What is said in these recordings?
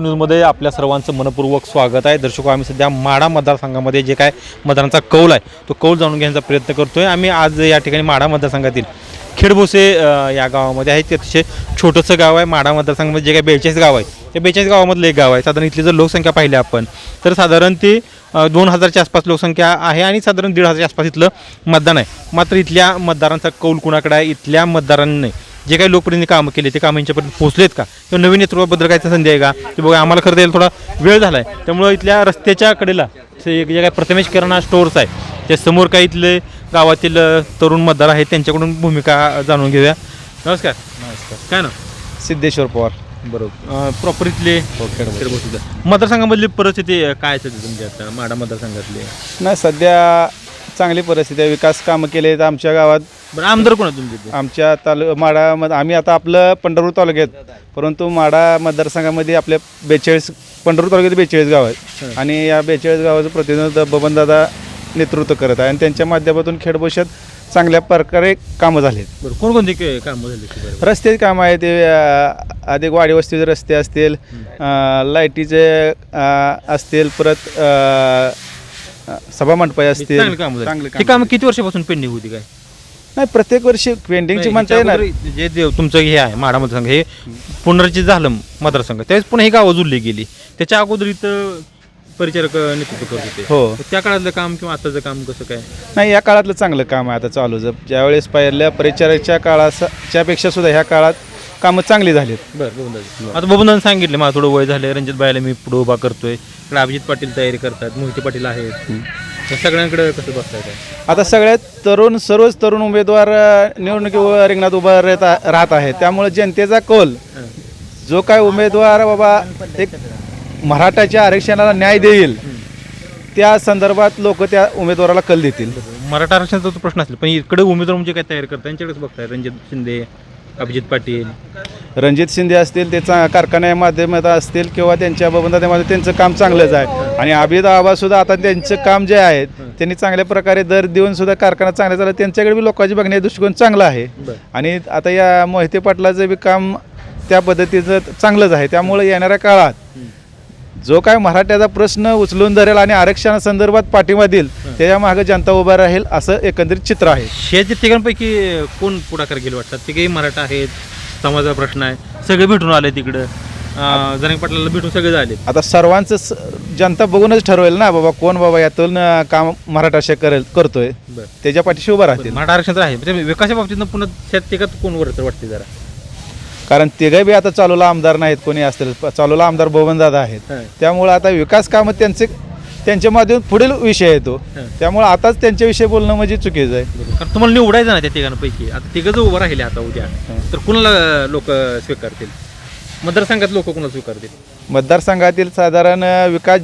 न्यूजमध्ये आपल्या सर्वांचं मनपूर्वक स्वागत आहे. दर्शको हो, आम्ही सध्या माडा मतदारसंघामध्ये जे काय मतदारांचा कौल आहे तो कौल जाणून घेण्याचा प्रयत्न करतोय. आम्ही आज या ठिकाणी माडा मतदारसंघातील खेडभोसे या गावामध्ये आहे. ते अतिशय छोटंसं गाव आहे. माडा मतदारसंघामध्ये जे काही बेचाळीस गाव आहे ते बेचाळीस गावामधलं एक गाव आहे. साधारण इथली जर लोकसंख्या पाहिली आपण तर साधारण ती दोन हजारच्या आसपास लोकसंख्या आहे आणि साधारण दीड हजारच्या आसपास इथलं मतदान आहे. मात्र इथल्या मतदारांचा कौल कुणाकडे आहे? इथल्या मतदारांनी. जे काही लोकप्रतिनिधी कामं केले ते कामं यांच्यापर्यंत पोहोचलेत का? किंवा नवीन नेतृत्वाबद्दल काय संधी आहे का? ते बघा आम्हाला खरं द्यायला थोडा वेळ झाला आहे त्यामुळं इथल्या रस्त्याच्या कडेला जे जे काही प्रथमेश किराणा स्टोअर्स आहे त्या समोर काही इथले गावातील तरुण मतदार आहेत त्यांच्याकडून भूमिका जाणून घेऊया. नमस्कार. नमस्कार. काय ना सिद्धेश्वर पवार. बरोबर. प्रॉपर इथले. मतदारसंघामधली परिस्थिती काय आहे तुमच्या आता? माडा मतदारसंघातली. नाही सध्या चांगली परिस्थिती आहे. विकास कामं केले आहेत आमच्या गावात. बरं आमदार कोण आहे तुमच्या इथे? आमच्या तालु माडामध्ये आम्ही आता आपलं पंढरपूर तालुक्यात परंतु माडा मतदारसंघामध्ये आपल्या बेचाळीस पंढरपूर तालुक्यात बेचाळीस गाव आहेत आणि या बेचाळीस गावाचं प्रतिनिधित्व बबनदादा नेतृत्व करत आहे आणि त्यांच्या माध्यमातून खेडबोशात चांगल्या प्रकारे कामं झालेत बरं कोणकोणती के- कामं झाली बरं? रस्ते कामं आहेत ते अ, अधिक वाडी वस्तीचे रस्ते असतील अ, लाईटीचे अ, असतील परत अ, अ, सभामंडपं असतील चांगली झाली. ही. कामं किती वर्षापासून पेंडिंग होती काय नाही प्रत्येक वर्षी पेंडिंगची म्हणता येणार. अगोदर जे देव तुमचं हे आहे माडा मतदारसंघ हे पुनर्रचित झालं मतदारसंघ. त्यावेळेस पुन्हा ही गावं जुळली गेली. त्याच्या अगोदर इथं परिचारक नेतृत्व करत होते. हो. त्या काळातलं काम किंवा आताचं काम कसं काय? नाही या काळातलं चांगलं काम आहे आता चालू. जर ज्यावेळेस पहिल्या परिचाराच्या काळाच्यापेक्षा सुद्धा ह्या काळात कामं चांगली झालीत. बरं आता बबनदान सांगितलं मला थोडं वय झालं रणजित बायला मी पुढे उभा करतोय. इकडे अभिजित पाटील तयारी करतात मोहिते पाटील आहेत. सगळ्यांकडे कसं बसताय काय आता सगळ्यात तरुण सर्वच तरुण उमेदवार अ, निवडणुकी रिंगणात उभा राहत राहत आहे त्यामुळे जनतेचा कौल. जो काय उमेदवार बाबा एक मराठाच्या आरक्षणाला न्याय देईल त्या संदर्भात लोक त्या उमेदवाराला कल देतील. मराठा आरक्षणाचा तो प्रश्न असेल पण इकडे उमेदवार म्हणजे काय तयारी करतात? त्यांच्याकडेच बघताय रणजित शिंदे अभिजित पाटील. रणजित शिंदे असतील त्याचा कारखान्या माध्यमात असतील किंवा त्यांच्या बबंदामध्ये त्यांचं काम चांगलंच आहे. आणि अभिद आबा सुद्धा आता त्यांचं काम जे आहे त्यांनी चांगल्या प्रकारे दर देऊन सुद्धा कारखाना चांगला चालला त्यांच्याकडे बी लोकांची बघण्याचा दृष्टिकोन चांगला आहे. आणि आता या मोहिते पाटलाचं बी काम त्या पद्धतीचं चांगलंच आहे. त्यामुळे येणाऱ्या काळात जो काय मराठ्याचा प्रश्न उचलून धरेल आणि आरक्षणासंदर्भात पाठिंबा देईल त्याच्यामागे जनता उभा राहील असं एकंदरीत चित्र आहे. शेत तिघांपैकी कोण पुढाकार गेले वाटतात तिघेही मराठा आहेत समाजाचा प्रश्न आहे. सगळे भेटून आले तिकडं. जरंग पाटलाला भेटून सगळे झाले. आता सर्वांचं स- जनता बघूनच ठरवेल ना बाबा कोण बाबा यातून अं, काम मराठा करेल करतोय. बरं. त्याच्या पाठीशी उभा राहतील. मराठा आरक्षण तर आहे म्हणजे विकासाच्या बाबतीत पुन्हा शेत तिघात कोण वर तर वाटते जरा? कारण तिघे बी आता चालूला आमदार नाहीत कोणी असतील. चालूला आमदार भवनदादा आहेत. त्यामुळे आता विकास कामं त्यांचे त्यांच्या माध्यमातून पुढील विषय येतो. त्यामुळे आताच त्यांच्याविषयी बोलणं म्हणजे चुकीचं आहे. कारण तुम्हाला निवडायचं ना त्या तिघांपैकी. आता तिघं जर उभं राहिले आता उद्या तर कुणाला लोक स्वीकारतील? मतदारसंघात लोक कुणाला स्वीकारतील? मतदारसंघातील साधारण विकास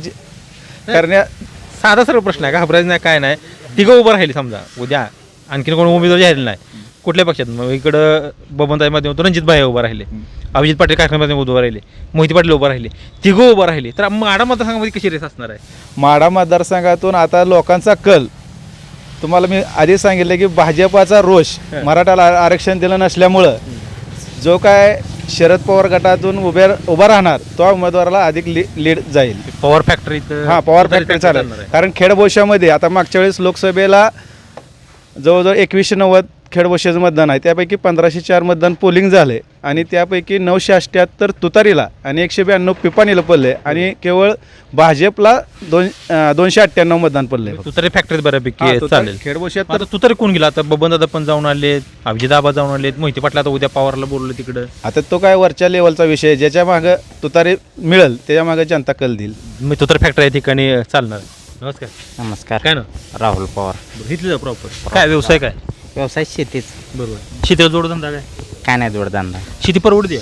करण्या साधा सरळ प्रश्न आहे का घाबरायचं नाही काय नाही. तिघं उभं राहिले समजा उद्या. आणखीन कोण उमेदवार जाहीर नाही. कुठल्या पक्षात? मग इकडं बबनताई माध्यमातून रणजित भाई उभं राहिले. अभिजित पाटील कार्यक्रमामध्ये उभं राहिले. मोहिते पाटील उभं राहिले. तिघं उभं राहिले. तर मग आडा मतदारसंघामध्ये कशी रेस असणार आहे? माढा मतदारसंघातून आता लोकांचा कल. तुम्हाला मी आधी सांगितलं की भाजपाचा रोष मराठाला आरक्षण दिलं नसल्यामुळं जो काय शरद पवार गटातून उभे उभा राहणार तो उमेदवाराला अधिक लीड जाईल. पॉवर फॅक्टरीत हा पवार फॅक्टरी चालेल. कारण खेडबोशामध्ये आता मागच्या वेळेस लोकसभेला जवळजवळ एकवीसशे नव्वद खेडबोशाचं मतदान आहे. त्यापैकी पंधराशे चार मतदान पोलिंग झाले आणि त्यापैकी नऊशे अठ्ठ्याहत्तर तुतारीला आणि एकशे ब्याण्णव पिपाणीला पडले आणि केवळ भाजपला दोन दोनशे अठ्ठ्याण्णव मतदान पडले तू तरी फॅक्टरीत बऱ्यापैकी चालेल. खेडबोशात आता तू तरी कोण गेला? आता बबन दादा पण जाऊन आलेत अभिजित आबा जाऊन आलेत मोहिते पाटील आता उद्या पवारला बोलले तिकडं. आता तो काय वरच्या लेवलचा विषय आहे. ज्याच्या मागं तुतारी मिळेल त्याच्या मागं जनता कल देईल. मी तो तर फॅक्टरी या ठिकाणी चालणार. नमस्कार. नमस्कार. काय ना राहुल पवार. इथलं प्रॉपर काय व्यवसाय काय? व्यवसाय शेतीच. बरोबर. शेतीला जोडधंदा काय? काय नाही जोडधंदा. शेती परवडते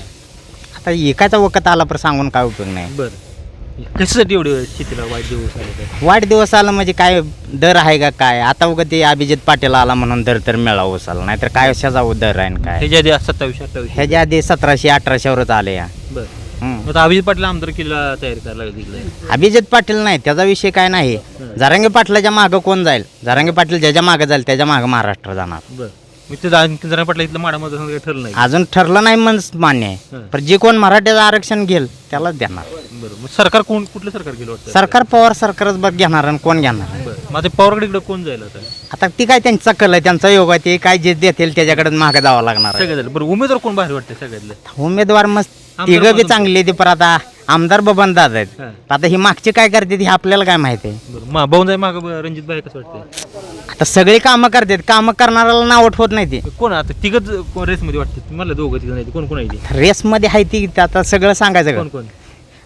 आता एकाचा वखत आला पर सांगून काय उपयोग नाही. बरं. कशासाठी एवढं शेतीला वाईट दिवस आले काय वाईट दिवस आला म्हणजे काय दर आहे का काय? आता उगा ते अभिजित पाटील आला म्हणून दर तर मिळावा उसाला नाही तर काय कशाचा दर आहे न काय? ह्याच्या आधी सत्तावीसशे अठ्ठावीस. ह्याच्या आधी सतराशे अठराशेवरच आले या. बरं. आता अभिजित पाटील आमदार किल्ला तयारी करायला लागली अभिजित पाटील नाही त्याचा विषय काय नाही. जारांगे पाटलाच्या मागं कोण जाईल? जारांगे पाटील ज्याच्या मागं जाईल त्याच्या मागं महाराष्ट्र जाणार. बरं. मी ते आणखी जरा पटलं इथलं माडा मतदारसंघ काही ठरलं नाही. अजून ठरलं नाही मन मान्य आहे. पण जे कोण मराठ्याचं आरक्षण घेईल त्यालाच देणार. बरं. मग सरकार कोण कुठलं सरकार गेलं वाटतं? सरकार पवार सरकारच बघ घेणार आणि कोण घेणार. बरं. मग ते पवारकडे इकडे कोण जाईल आता? आता ती काय त्यांचा कल आहे त्यांचा योग आहे ते काय जे देतील त्याच्याकडे मागे जावं लागणार आहे. सगळ्यात झालं बरं उमेदवार कोण बाहेर वाटते सगळ्यातले? उमेदवार मस्त तिघं बी? चांगली ते पण आता आमदार बबन दादा आहेत हां. आता ही मागची काय करते हे आपल्याला काय माहिती आहे बरं मा भाऊन जाई मागं रणजित भाई कसं वाटतं आता सगळी कामं करतात कामं करणाऱ्याला नाव आठवत नाही ते कोण आता तिघच रेसमध्ये वाटतं मला दोघं तिघं नाही कोण कोण आहे ते? रेसमध्ये आहे ती ते आता सगळं सांगायचं कोण का कोण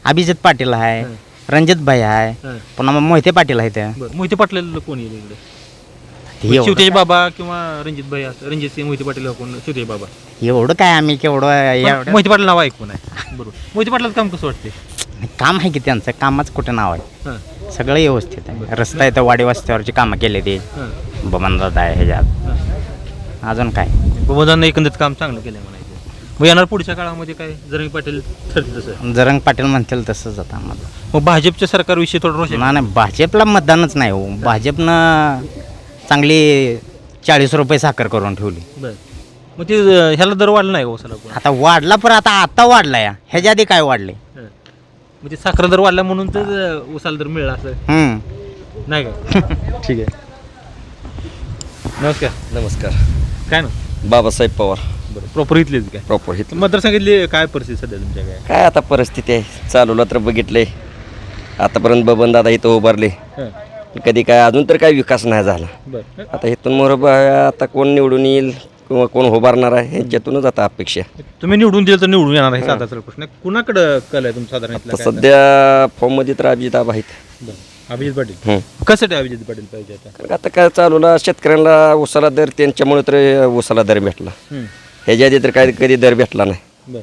अभिजित पाटील आहे हां. रणजित भाई आहे हां. पुन्हा मग मोहिते पाटील आहेत बरं मोहिते पाटील कोण येईल इकडे शिवतेज बाबा किंवा रणजित भाई असं रणजित सिंह मोहिते पाटील शिवतेज बाबा. एवढं काय आम्ही केवढं एवढं मोहिते पाटील नाव ऐकून आहे बरोबर. मोहिते पाटलाचं काम कसं वाटते काम आहे की त्यांचं कामाच कुठं नाव आहे. हां. सगळं व्यवस्थित आहे. रस्ता इथं वाडी वस्त्यावरची कामं केली ते. हां. बबन दादा आहे ह्याच्यात अजून काय? बबनदांना एकंदरीत काम चांगलं केलं म्हणायचं. मग येणार पुढच्या काळामध्ये काय? जरंगी पाटील ठरतील तसं. जरंग पाटील म्हणतील तसंच आता आम्हाला. मग भाजपच्या सरकारविषयी थोडं रोष आहे नाही नाही भाजपला मतदानच नाही हो. भाजपनं चांगली चाळीस रुपये साखर करून ठेवली. बरं. मग ते अं, ह्याला दर वाढला नाही का उसाला पण? आता वाढला पण आता आता वाढला या. ह्याच्या आधी काय वाढले? हां. मग ते साखर दर वाढला म्हणून तर अं, उसाला दर मिळाला असं. हम्म नाही का? ठीक आहे. नमस्कार. नमस्कार. काय ना बाबासाहेब पवार. बरं प्रॉपर इथलेच काय? प्रॉपर हित मतदारसंघातली काय परिस्थिती सध्या तुमच्या काय? काय आता परिस्थिती आहे? चालूला तर बघितले. आतापर्यंत बबन दादा इथं उभारले. हां. कधी काय अजून तर काय विकास नाही झाला. आता इथून मोर आता कोण निवडून येईल किंवा कोण उभारणार आहे ह्याच्यातूनच आता अपेक्षा तुम्ही निवडून दिलं तर निवडून येणार आहे साधा कुणाकडं कल आहे तुमचा साधारण? सध्या फॉर्ममध्ये तर अभिजित आबा आहेत. अभिजित पाटील. कशासाठी अभिजित पाटील पाहिजे आता? आता काय चालूला शेतकऱ्यांना उसाला दर त्यांच्यामुळे तर उसाला दर भेटला. ह्याच्या आधी तर काय कधी दर भेटला नाही.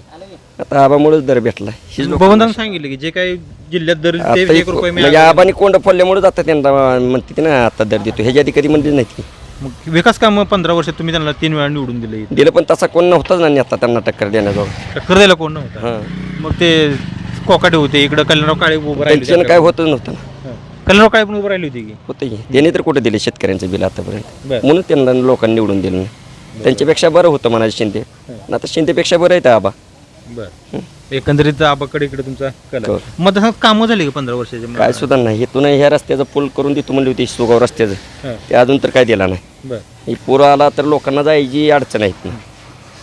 आता आबामुळेच दर भेटला. भवनदान सांगितलं की जे काही जिल्ह्यात दर ते एक- एक रुपये म्हणजे मिळाले. आबानी कोंड फोडल्यामुळे जातात त्यांना म्हणते ना आता दर देतो. ह्याच्या आधी कधी म्हणली नाही ती. मग विकास काम पंधरा वर्षात तुम्ही त्यांना तीन वेळा निवडून दिले दिलं पण तसा कोण नव्हताच ना आता त्यांना टक्कर देण्याजवळ. टक्कर द्यायला कोण नव्हता? हां. मग ते कोकाटे होते इकडं कल्याणराव काळे उभं राहिले त्यांच्यानं काय होतच नव्हतं ना. हां. कल्याणराव काळे पण उभं राहिली होती की? होतं की. त्यांनी तर कुठे दिले शेतकऱ्यांचं बिल आतापर्यंत? बरं. म्हणून त्यांना लोकांनी निवडून दिलं नाही. त्यांच्यापेक्षा बरं होतं म्हणायचं शिंदे. आणि आता शिंदेपेक्षा बरं आहे आबा. बरं. एकंदरीत आबाकडे इकडे तुमचा कला हो. मतदारसंघात कामं झाली का पंधरा वर्षाचे? काय सुद्धा नाही. इथून ह्या रस्त्याचं पूल करून देतो म्हणली होती सुगाव रस्त्याचं. हां. ते अजून तर काय दिला नाही. बरं. ही पूर आला तर लोकांना जायची अडचण आहे इथनं.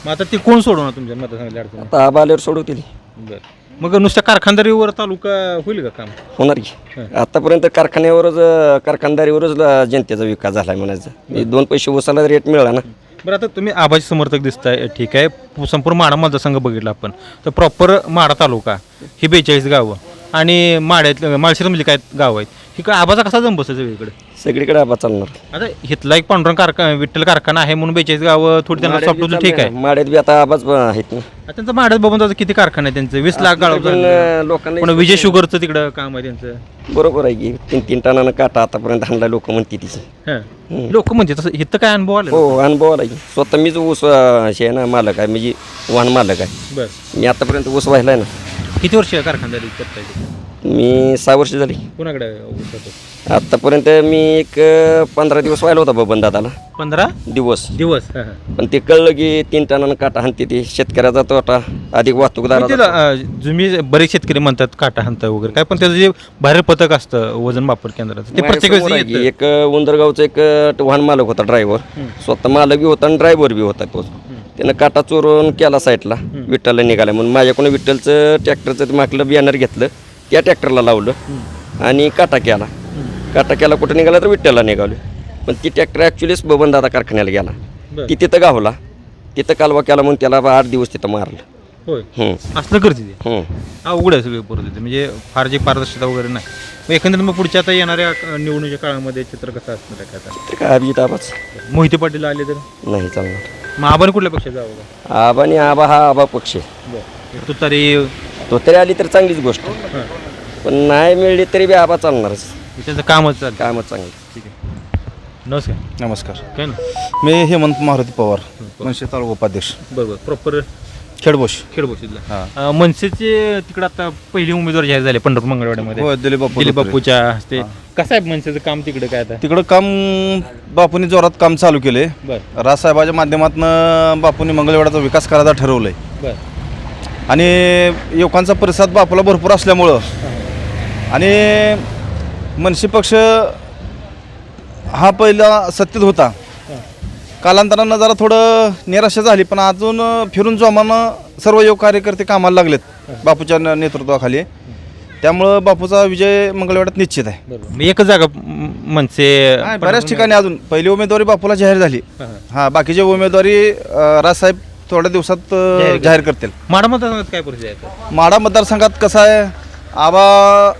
मग आता ते कोण सोडवणार तुमच्या मतदारसंघातल्या अडचणी? आता आबा आल्यावर सोडवतील. बरं. मग नुसत्या कारखानदारीवर तालुका होईल का काम? होणार की. आतापर्यंत कारखान्यावरच अं, कारखानदारीवरच जनतेचा विकास झाला आहे म्हणायचं. हे दोन पैसे उसाला रेट मिळाला ना. बरं आता तुम्ही आबाचे समर्थक दिसताय ठीक आहे. संपूर्ण माडा मतदारसंघ बघितला आपण. तर प्रॉपर माडा तालुका ही बेचाळीस गावं. आणि माड्यात माळशिरस म्हणजे काय गाव आहेत काय आबाचा कसा जम बसायचं वेगळीकडे सगळीकडे आबा चालणार. आता इथला एक पांडुरंग कारखाना विठ्ठल कारखाना आहे म्हणून बेचाळीस गावं थोडी त्यांना माड्यात बी सॉफ्ट ठीक आहे. चाललंय ना. माड्यात बी आता आबाच आहेत ना. आता त्यांचं माड्यात बघून किती कारखाने आहेत त्यांचे? वीस लाख गाळव पण, लोकांना पण विजय शुगरचं तिकडं काम आहे त्यांचं. बरोबर आहे की. तीन तीन टनानं काटा आतापर्यंत हाणला लोक म्हणते तिचं हां. लोक म्हणजे तसं. इथं काय अनुभव आले हो अनुभव आला की. स्वतः मीच ऊस अं, हे आहे ना मालक आहे. म्हणजे वाहन मालक आहे. बरं. मी आतापर्यंत ऊस वाहिलाय ना. किती वर्ष कारखानदारी करताय? मी सहा वर्ष झाली. कुणाकडे होतो? आतापर्यंत मी एक अं, पंधरा दिवस व्हायला होता बबन दादाला. पंधरा? दिवस. दिवस हां, हां. पण ते कळलं की तीन टनानं काटा हाणते ते शेतकऱ्याचा तोटा अधिक पण वाहतूकदाराचा त्याला, अं, तुम्ही बरेच शेतकरी म्हणतात काटा हाणता वगैरे. काय पण त्याचं जे बाहेर पथक असतं वजन मापन केंद्राचं ते प्रत्येक माझ्यासमोर आहे वेळेस एक अं, उंदरगावचा एक अं, वाहन मालक होता ड्रायव्हर स्वतः मालक बी होता आणि ड्रायव्हर बी होता तो. त्यानं काटा चोरून केला साईडला. विठ्ठलला निघाला. म्हणून माझ्याकडून विठ्ठलचं ट्रॅक्टरचं मागलं बियाणर घेतलं. त्या ट्रॅक्टरला लावलं आणि काटा केला. काटा केला कुठं निघाला तर विठ्ठलला निघालो. पण ती ट्रॅक्टर ॲक्च्युलीच बबन दादा कारखान्याला गेला. ती तिथं गावला. तिथं कालवा केला म्हणून त्याला आठ दिवस तिथं मारलं. होय. असलं करते ते. अवघड आहे सगळे परिस्थिती म्हणजे फार जी पारदर्शकता वगैरे नाही. मग एकंदरीत मग पुढच्या आता येणाऱ्या निवडणुकीच्या काळामध्ये चित्र कसं असणार आहे काय आता? तर काय? अभिजित आबाच. मोहिते पाटील आले तर? नाही चालणार. मग आपण कुठल्या पक्षात जावं का आबा आणि आबा हा आबा पक्ष आहे. बरं. तू तरी तो तरी आली तर चांगलीच गोष्ट पण नाही मिळली तरी बी आबा चालणारच. त्याचं कामच चालतं. कामच चांगलं. ठीक आहे. नमस्कार. नमस्कार. काय ना? मी हेमंत मारुती पवार मनसे तालुका उपाध्यक्ष. बरोबर प्रॉपर खेडबोश. खेडबोशीतला अं, मनसेचे तिकडे आता पहिली उमेदवार जाहीर झाले पंढरपूर मंगळवाड्यामध्ये. हो दिलीप बापू दिलीप. बापूच्या हस्ते. कसं आहे मनसेचं काम तिकडे काय आता? तिकडं काम बापूंनी जोरात काम चालू केले. बर. राजसाहेबाच्या माध्यमातून बापूंनी मंगळवेढाचा विकास करायचा ठरवलंय. बर. आणि युवकांचा प्रतिसाद बापूला भरपूर असल्यामुळं. आणि मनसे पक्ष हा पहिला सत्तेत होता. कालांतरानं जरा थोडं निराशा झाली पण अजून फिरून जोमानं सर्व युवक कार्यकर्ते कामाला लागलेत बापूच्या न- नेतृत्वाखाली. त्यामुळं बापूचा विजय मंगळवेढ्यात निश्चित आहे. बरोबर. मग एकच जागा म- मनसे नाही, बऱ्याच ठिकाणी अजून. पहिली उमेदवारी बापूला जाहीर झाली. हां. हा. बाकीची उमेदवारी अं, राजसाहेब थोड्या दिवसात अं, जाहीर जाहीर करतील. माडा मतदारसंघात काय आहे? आता? माडा मतदारसंघात कसं आहे आबा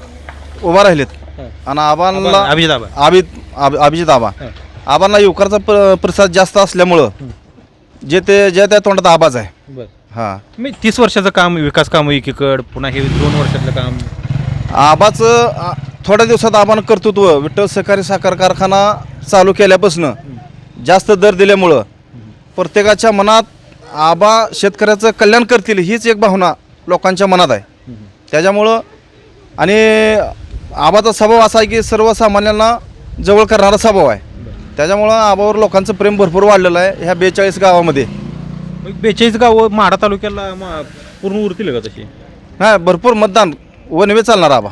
उभा राहिलेत. आणि आबांना अभिजित आबा. आब- अभिजित आबा. हां. आबांना युवकाचा प्र- प्रतिसाद जास्त असल्यामुळं जे ते जे त्या तोंडात आबाज आहे. बर. हां. मी तीस वर्षाचं काम विकास काम एकीकड पुन्हा हे दोन वर्षातलं काम. आबाचं आ, थोड्या दिवसात आबानं कर्तृत्व विठ्ठल सहकारी साखर कारखाना चालू केल्यापासून जास्त दर दिल्यामुळं प्रत्येकाच्या मनात आबा शेतकऱ्याचं कल्याण करतील हीच एक भावना लोकांच्या मनात आहे. त्याच्यामुळं आणि आबाचा स्वभाव असा आहे की सर्वसामान्यांना जवळ करणारा स्वभाव आहे. त्याच्यामुळं आबावर लोकांचं प्रेम भरपूर वाढलेलं आहे ह्या बेचाळीस गावामध्ये. बेचाळीस गाव माडा तालुक्याला मा- पूर्ण उरतील का तशी? नाही भरपूर मतदान वनवे चालणार आबा.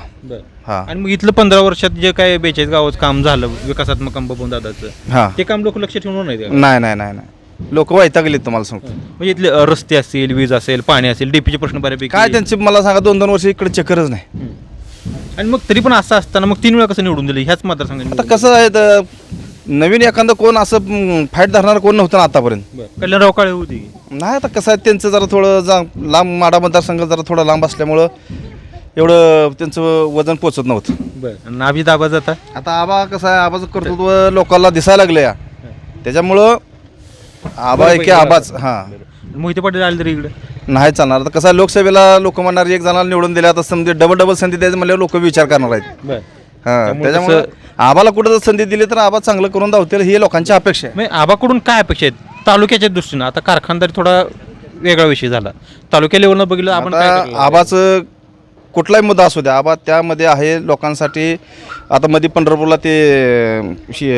हां. आणि मग इथलं पंधरा वर्षात जे काय बेचाळीस गावाचं काम झालं विकासात्मक काम बघून दादाचं हां. ते काम लोक लक्ष ठेवून नाही का? नाही नाही नाही नाही. लोक वैतागलेत तुम्हाला सांगतो. म्हणजे इथले अ, रस्ते असतील वीज असेल पाणी असेल डीपीचे प्रश्न बऱ्यापैकी काय त्यांची मला सांगा दोन दोन वर्ष इकडे चक्करच नाही. हम्म. आणि मग तरी पण असं असताना मग तीन वेळा कसं निवडून दिलं? ह्याच मतदारसंघात आता कसं आहे तर नवीन एखादं कोण असं फाईट धरणार कोण नव्हतं ना आतापर्यंत. कल्याणराव काळे होती? नाही आता कसं आहे त्यांचं जरा थोडं जा लांब माडा मतदारसंघ जरा थोडं लांब असल्यामुळं एवढं त्यांचं वजन पोचत नव्हतं. आभी दाबा जाता? आता आबा कसं आहे आबाचं कर्तृत्व लोकांना दिसायला लागलं या. त्याच्यामुळं आबा आहे की आबाच हां. मोहिते पाटील आले तरी इकडे? नाही चालणार. आता कसं आहे, लोकसभेला लोक म्हणणार एक जणाला निवडून दिल्या आता समजे डबल डबल संधी द्यायचं म्हणल्यावर लोक विचार करणार आहेत. हां त्यामुळे त्याच्यामुळे आबाला कुठं जर संधी दिली तर आबा चांगलं करून धावतील ही लोकांची अपेक्षा आहे. मग आबाकडून काय अपेक्षा आहेत? तालुक्याच्या दृष्टीनं आता कारखानदारी थोडा वेगळा विषय झाला. तालुक्या लेवलनं बघितलं आपण काय आता करायला आबाचं कुठलाही मुद्दा असू द्या आबा त्यामध्ये आहे लोकांसाठी आता मध्ये पंढरपूरला ते शि-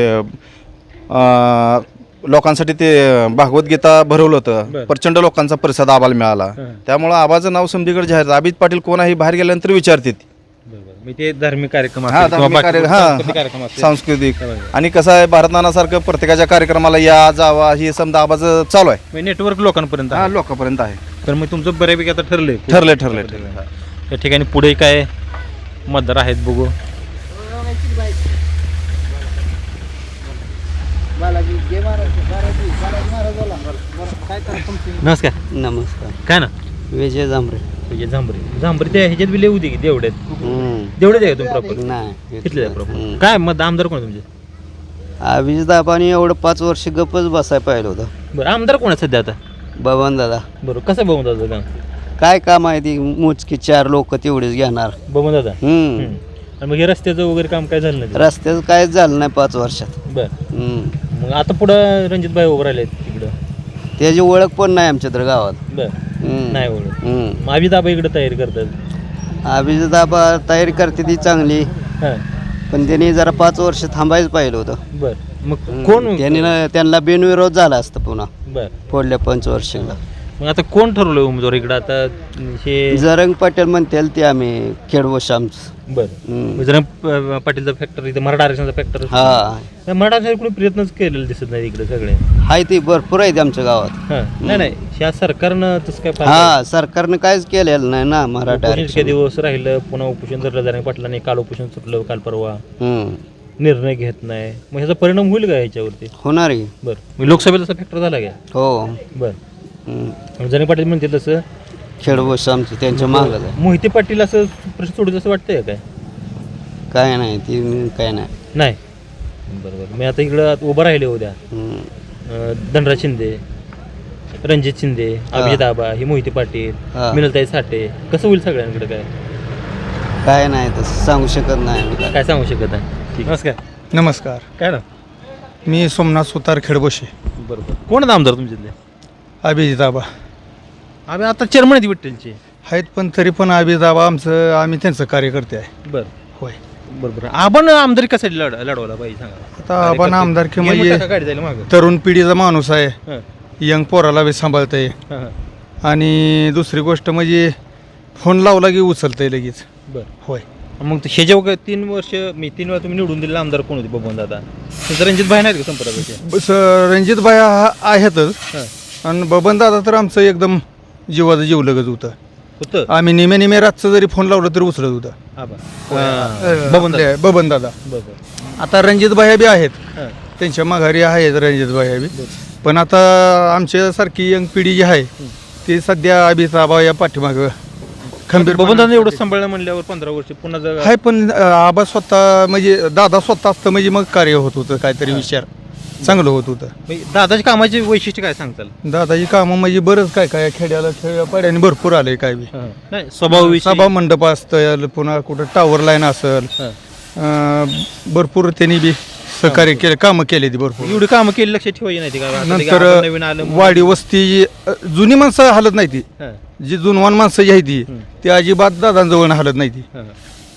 अं, लोकांसाठी ते भागवत गीता भरवलं. होतं. प्रचंड लोकांचा प्रतिसाद आबाला मिळाला. त्यामुळं आबाचं नाव समधीकडे जाहीर अभित पाटील कोण आहे बाहेर गेल्यानंतर विचारते ते धार्मिक कार्यक्रम हा किंवा धार्मिक बाकी सांस्कृतिक हा कार्यक्रम. सांस्कृतिक. बरोबर. आणि कसं आहे भारतनानासारखं प्रत्येकाच्या कार्यक्रमाला या जावा हे समजा आबाचं चालू आहे. म्हणजे नेटवर्क लोकांपर्यंत हा आहे. लोकांपर्यंत आहे. तर मग तुमचं बऱ्यापैकी आता ठरलंय ठरले ठरले ठरले या ठिकाणी पुढे काय मतदार आहेत बघू. नमस्कार. नमस्कार. काय ना? विजय जांभरे. म्हणजे झांबरी झांबरी त्या ह्याच्यात बी लिहू दे की तेवढ्यात हम्म. तेवढेच आहे तुम्ही प्रॉपर नाही घेतले प्रॉपर काय मत आमदार कोण आहे तुमचे? अभिजित दाबाने एवढं पाच वर्ष गप्पच बसाय पाहिलं होतं. बरं आमदार कोण आहे सध्या आता? बबन दादा. बरं कसं बघून दादा काम? काय काम आहे ती मोजकी चार लोक तेवढेच घेणार. बघून दादा? हम्म. हम्म. आणि मग हे रस्त्याचं वगैरे काम काय झालं नाही रस्त्याचं काहीच झालं नाही पाच वर्षात. बरं. हम्म. मग आता पुढं रणजित भाई उभं राहिले तिकडं. त्याची ओळख पण नाही आमच्या तर गावात. बरं. नाही ओळख. हम्म. मग इकडे तयारी करतात. अभिजित दाबा तयारी करते ती चांगली. हां. पण त्यांनी जरा पाच वर्ष थांबायच पाहिलं होतं. बरं. मग कोण त्यांनी ना- त्यांना बिनविरोध झाला असतं पुन्हा. बरं. पुढल्या पंचवर्षीला मग आता कोण ठरवलं उमेदवार इकडं? आता हे जरंग पटेल म्हणतील ते आम्ही खेडवश आमचं बरं. हम्म. जरा प- पाटीलचा फॅक्टर इथं मराठा आरक्षणाचा फॅक्टर हा. मराठा आरक्षण कोणी प्रयत्नच केलेले दिसत नाही इकडे सगळे. हाय ती भरपूर आहे आमच्या गावात. हां. नाही नाही. ह्या सरकारनं तसं काय फार हा सरकारनं काहीच केलेलं नाही ना मराठा उपोषण इतके आरक्षण. दिवस राहिलं पुन्हा उपोषण धरलं जाणे पाटलांनी काल उपोषण सुटलं काल परवा. हम्म. निर्णय घेत नाही. मग ह्याचा परिणाम होईल का ह्याच्यावरती? होणार आहे बरं. मग लोकसभेला तसा फॅक्टर झाला का? हो. बरं. जने पाटील म्हणते तसं. खेडवश आमचं त्यांच्या मागच आहे मोहिते पाटील असं प्रश्न सोडू असं वाटतंय काय काय नाही ती काय नाही. नाही. बरोबर. मी आता इकडं उभं राहिले उद्या. हम्म. अं, धनराज शिंदे रणजित शिंदे अभिजित आबा ही मोहिते पाटील हा. मिनलताई साठे कसं होईल सगळ्यांकडे काय? काय नाही तसं सांगू शकत नाही आम्ही काय. काय सांगू शकत आहे? नमस्कार. नमस्कार. काय ना मी सोमनाथ सुतार खेडबोशे. बरोबर. कोण आहेत आमदार तुमच्यातले? अभिजित आबा. आम्ही आता चेअरमन आहेत विठ्ठलचे. आहेत पण तरी पण आबी दाबा आमचं आम्ही त्यांचं कार्यकर्ते आहे. बर. होय. बरोबर आपण आमदारी कशासाठी लढ लढवला पाहिजे सांगा. आता आपण आमदारकी गेम म्हणजे गाडी मागं? तरुण पिढीचा माणूस आहे. हं, यंग पोराला बी सांभाळतंय. हं, हं. आणि दुसरी गोष्ट म्हणजे फोन लावला की उचलतंय लगेच. बर. होय. मग हे जेव्हा तीन वर्ष मी तीन वेळा तुम्ही निवडून दिलेला आमदार कोण होते बबन दादा? रणजित भाई नाहीत का संपर्काचे? बस रणजित भाई आहेतच. हं. आणि बबन दादा तर आमचं एकदम जीवाचं जीव लगत होतं. होतं? आम्ही निमे निमे रातचं जरी फोन लावलं तरी उचलत होतं. आबा. बबन दादा. बबन दादा. आता रणजित भाई बी आहेत. त्यांच्या माघारी आहेत रणजित भाई बी. पण आता आमच्यासारखी यंग पिढी जी आहे ती सध्या अभिताबा या पाठीमागं खंबीर बबन दादा एवढं सांभाळलं म्हणल्यावर पंधरा वर्ष पुन्हा जर आहे पण अं, आबा स्वतः म्हणजे दादा स्वतः असतं म्हणजे मग कार्य होत होतं काहीतरी विचार. चांगलं होत होतं. म्हणजे दादाच्या कामाचे वैशिष्ट्य काय सांगताल? दादाची कामं म्हणजे बरंच काय काय खेड्याला खेड्या पाड्याने भरपूर आले काय बी. नाही स्वभाव सभा मंडप असतं पुन्हा कुठं टावर लाईन असेल अं, भरपूर त्यांनी बी सहकार्य केले कामं केली ती भरपूर. एवढी कामं केली लक्षात ठेवायची नाही ती का? आता ते नंतर आपण नवीन आलं म्हणून- वाडी वस्ती अं, जुनी माणसं हलत नाही ती. हां, जी जुनवान माणसं जी आहे ती ती अजिबात दादांजवळ हलत नाही ती. हां.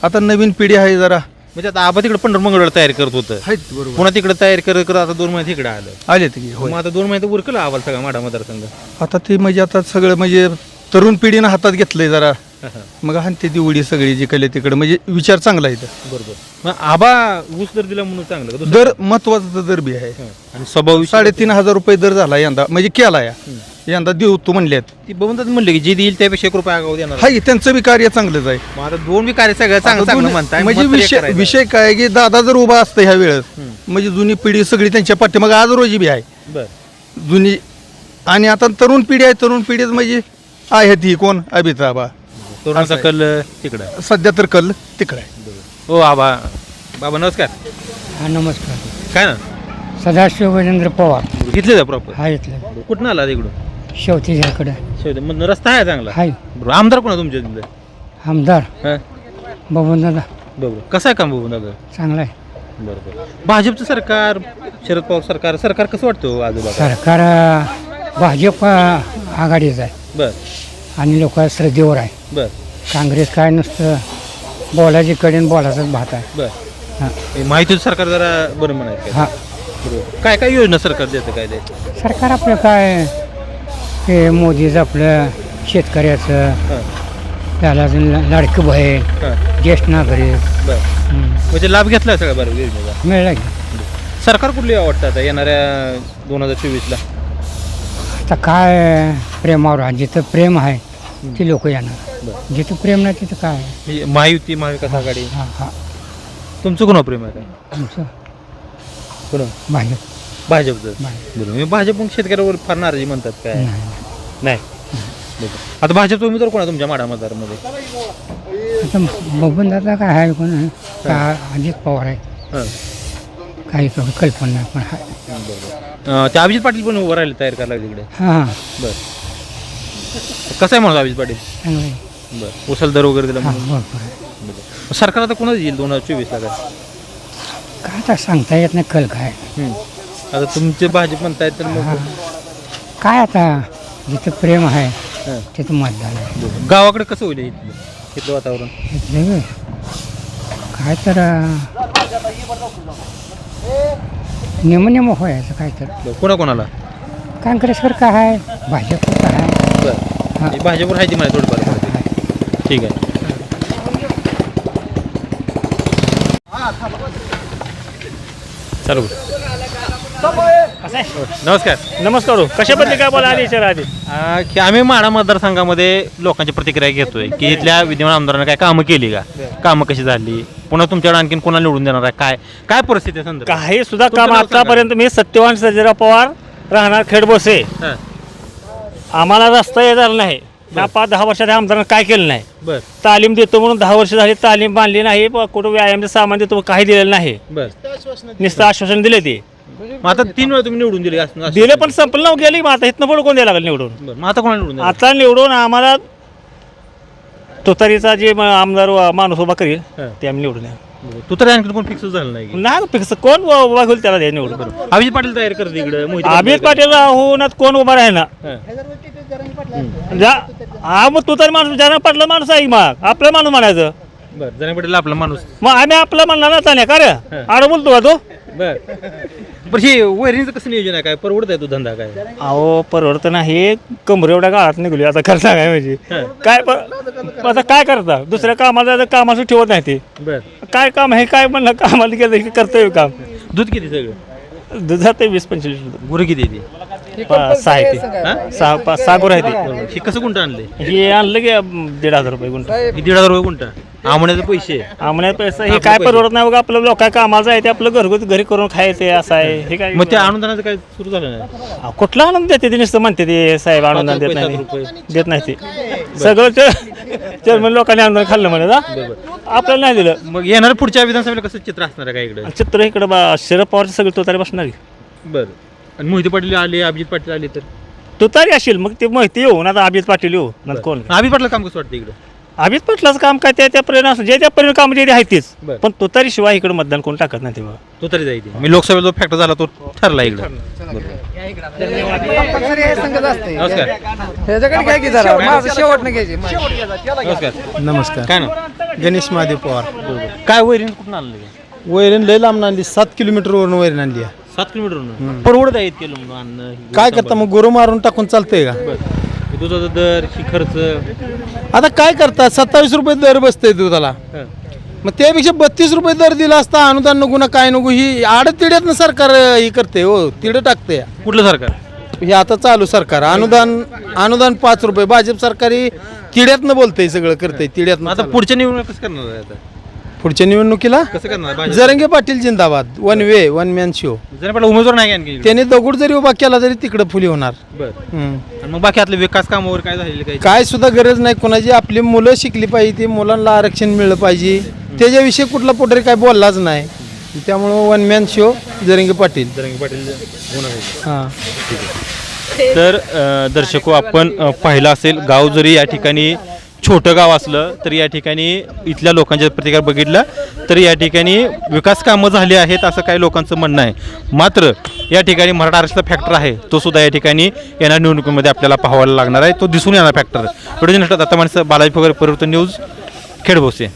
आता नवीन पिढी आहे जरा. म्हणजे आता आबा तिकडे पंढर मंगळवार तयार करत होतं. आहेत बरोबर. पुन्हा तिकडे तयार करत करत आता दोन महिने तिकडे आलं. आले की होय. मग आता दोन महिने उरकलं आवाल सगळा माडा मतदारसंघ. आता ते म्हणजे आता सगळं म्हणजे तरुण पिढीनं हातात घेतलंय जरा. मग हाणते ती उडी सगळी जी केली तिकडे म्हणजे विचार चांगला आहे इथं. बरोबर. मग आबा ऊस दर दिला म्हणून चांगलं का? दुसरं? दर महत्त्वाचा दर बी आहे. हां. आणि स्वभाव साडेतीन हजार रुपये दर झाला यंदा म्हणजे केला या. यंदा देऊ तू म्हणल्यात ती बघून म्हणले की जे देईल त्यापेक्षा एक रुपये आगाव देणार. हाय त्यांचं बी कार्य चांगलंच आहे. मग आता दोन बी कार्य सगळं चांगलं आता चांगलं दोन्ही- म्हणताय म्हणजे मत तर एक विषय करायचं. विषय काय आहे की दादा जर उभा असतं ह्या वेळेस म्हणजे जुनी पिढी सगळी त्यांच्या पाठीमागे आज रोजी बी आहे. बर. जुनी आणि आता तरुण पिढी आहे तरुण पिढीत म्हणजे आहे ती कोण? अभिताबा तरुणाचा कल तिकडे. सध्या तर कल तिकडे आहे. हो आबा. बाबा नमस्कार. हा नमस्कार. काय ना? सदाशिव गजेंद्र पवार. घेतले जा प्रॉपर हा इथलं कुठं आला तिकडून शेवटी ह्याकडे शेवटी. मग रस्ता आहे चांगला? हाय बरोबर आमदार कोण आहे तुमच्या तिथलं? आमदार. हां? बबन दादा. बरोबर. कसं आहे काम बघून दादा? चांगला आहे. बरोबर भाजपचं सरकार शरद पवार सरकार सरकार कसं वाटतं हो आजोबा? सरकार अं, भाजप अं, आघाडीचं आहे. बर. आणि लोक श्रद्धेवर आहे. बर. काँग्रेस काय नुसतं बोलायची कडेन बोलायचाच भात आहे. बर. हां. हे माहितीचं सरकार जरा बरं म्हणायचं हां. बरोबर. काय काय योजना सरकार देतं काय ते? सरकार आपलं काय ते मोदीचं आपलं शेतकऱ्याचं हां. त्याला अजून ला- लाडकं बहीण हां. ज्येष्ठ नागरिक. हं. म्हणजे लाभ घेतला सगळ्या बरं योजनेचा? मिळालं की. सरकार कुठली आवडतं आता येणाऱ्या दोन हजार चोवीसला? आता काय प्रेमावर आहे? जिथं प्रेम आहे ती लोक येणार. जिथं प्रेम नाही तिथं काय? म्हणजे महायुती महाविकास आघाडी. हां हां. तुमचं कोणा प्रेम आहे? काय आमचं कोण भाजप. भाजपचं? भाजप. बरोबर म्हणजे भाजप मग शेतकऱ्यावर फार नाराजी म्हणतात काय? नाही. नाही? बरोबर. आता भाजपचा उमेदवार कोण आहे तुमच्या माडा मतदारमध्ये? आता बघून दादा काय आहे कोण का अजित पवार आहे? हां. काही कल्पना नाही पण आहे. अं, ते अभिजित पाटील पण उभं राहिले तयार करायला तिकडे हां. बर. कसं आहे म्हणून अभिजित पाटील? चांगलं आहे. बर. उचल दर वगैरे दिला हां म्हणून? भरपूर आहे. बरं. सरकार आता कोणाच येईल दोन हजार चोवीसला काय? काय आता सांगता येत नाही कल काय? हम्म. आता तुमचे भाजप म्हणतायत तर मग काय आता जिथं प्रेम आहे हां. तिथं मतदान आहे. गावाकडे कसं होईल इथलं? इथलं वातावरण? इथलं व्हय. काय तर नेम नेम व्हायचं काय तर. बरं. कोणाकोणाला? काँग्रेसवर काय आहे भाजपवर काय आहे. बरं. हां. भाजपवर आहे ती मला थोडीफार. ठीक आहे. चालू नमस्कार. नमस्कार हो. कशाबद्दल काय बोला आधी विचारा आधी आ, की आम्ही माडा मतदारसंघामध्ये लोकांची प्रतिक्रिया घेतोय की इथल्या विद्यमान आमदारांना काय कामं केली का? कामं कशी झाली? पुन्हा तुमच्याकडे आणखीन कोणाला निवडून देणार आहे? काय काय परिस्थिती आहे संदर्भात? काही सुद्धा काम नाव सांगा. आतापर्यंत मी सत्यवान सर्जेराव पवार राहणार खेडबोसे. हां, आम्हाला रस्ता हे झाला नाही या पाच दहा वर्षात आमदारांना काय केलं नाही. बर. तालीम देतो म्हणून दहा वर्ष झाली तालीम बांधली नाही प- कुठं व्यायामचं सामान देतो काही दिलेलं नाही. बर. नुसतं आश्वासन दिले ते. मग आता तीन वेळा तुम्ही निवडून दिले असं- असं- दिले पण संपलं नव्हतं गेली मग आता इथनं पुढे कोण द्यायला लागलं निवडून बरं, मग आता कोणाला निवडून? आता निवडून आम्हाला तुतारीचा जे म- आमदार व- माणूस उभा करेल हां. ते आम्ही निवडून बरं. तू तर आणखी कोण फिक्स झालं नाही की? नाही फिक्स कोण उ- उभा होईल त्याला द्या निवडून अभिजित पाटील तयार करते इकडे मोहिते अभित पाटील होऊन कोण उभा राहिला. जा हा मग तू तरी माणूस ज्यानं पडलं माणूस आहे मग आपलं माणूस म्हणायचं बरं जरा पटेल आपला माणूस मग आम्ही आपलं म्हणणार ना चालेल का रे आड बोलतो का तो बर बरं हे वैरणीचं कसं नियोजन आहे? काय परवडत आहे तो धंदा काय? अहो परवडतं नाही. कमरे एवढ्या काळात निघली आता खरं सांगाय म्हणजे. काय प- आता काय करता? दुसऱ्या कामाला जायचं कामाचं ठेवत नाही ते. बर. काय काम आहे काय म्हणलं कामाला गेलं की कर्तव्य काम. दूध किती सगळं? दुधात वीस पंचवीस. गुरं किती पा- सहा आहे ते. सहा पाच सहा गुरं आहे. ते. हे कसं गुंट आणले? हे आणलं की अं, दीड हजार रुपये गुंठ. हे दीड हजार रुपये गुंट आमण्याचे पैसे. आम्हाला पैसा हे काय परवडत नाही बघा आपलं लोक काय कामाचं आहे ते आपलं घरगुती घरी करून खायचं असं आहे. हे काय मग त्या अनुदानाचं काय सुरू झालं नाही? अहो, कुठला आनंद देते ते नुसतं म्हणते ते साहेब अनुदान देत नाही. देत नाही ते. सगळं चेअरमन लोकांनी अनुदान खाल्लं म्हणे आपल्याला नाही दिलं. मग येणार पुढच्या विधानसभेला कसं चित्र असणार आहे काय इकडे? चित्र इकडं बा शरद पवारचं सगळं तुतारी बसणार की. बरं. आणि मोहिते पाटील आले अभिजित पाटील आले तर? तुतारी असेल मग ते माहिती येऊ ना अभिजित पाटील येऊ. ना कोण? अभिजित पाटला काम कसं वाटतं इकडं? अभिजित पाटलाचं काम काय त्या त्या परिणाम जे त्या परिणाम काम जे आहे तेच. बरं. पण तुतारी शिवाय इकडे मतदान कोण टाकत नाही ते बघा. तो तरी जाईल मी लोकसभेला जो फॅक्टर झाला तो ठरला इकडं. नमस्कार. ह्याच्याकडे काय की जरा. माझं शेवट नाही घ्यायची. नमस्कार. नमस्कार. काय ना गणेश महादेव पवार. काय वैरण कुठून आणलं वैरण लय लांब आणली सात किलोमीटरवरून वैरण आणली आहे. सात किलोमीटर परवडत आहे इतके लांब आणणं काय करता मग? गुरु मारून टाकून चालतंय का? बरं. दुधाचा दर ही खर्च आता काय करता? सत्तावीस रुपये दर बसतंय दुधाला. हं. मग त्यापेक्षा बत्तीस रुपये दर दिला असता अनुदान नको ना काय नको ही आडतिड्यातनं सरकार अं, हे करते हो तिडं टाकते कुठलं सरकार? हे आता चालू सरकार. अनुदान अनुदान पाच रुपये. भाजप सरकारी तिड्यातनं बोलतंय सगळं करतंय तिड्यातनं आता. पुढच्या निवडणूक कसं करणार आहे आता? पुढच्या निवडणुकीला? कसं करणार? भाजप? जरंगे पाटील जिंदाबाद. One way one man show जरा उमेदवार नाही का आणखी. इकडे? त्याने दगड जरी उभा केला तरी तिकडं फुली होणार. बरं. हम्म. आणि मग बाकी आपले विकास कामावर काय झालेले काही? काय सुद्धा गरज नाही. कोणाची आपली मुलं शिकली पाहिजे ती मुलांना आरक्षण मिळलं पाहिजे. त्याच्याविषयी कुठला पोटरी काय बोललाच नाही. त्यामुळं one man show Jarange Patil. Jarange Patil होणार आहे. हां. तर अ, दर्शको आपण अ, पाहिलं असेल गाव जरी या ठिकाणी छोटं गाव असलं तरी या ठिकाणी इथल्या लोकांच्या प्रतिकार बघितलं तरी या ठिकाणी विकास कामं झाली आहेत असं काही लोकांचं म्हणणं आहे. मात्र या ठिकाणी मराठा आरक्षणाचा फॅक्टर आहे. तो सुद्धा या ठिकाणी येणाऱ्या निवडणुकीमध्ये आपल्याला पाहायला लागणार आहे. तो दिसून येणार फॅक्टर व्हिडिओ आता माणसं बालाजी वगैरे परिवर्तन न्यूज खेडभोसे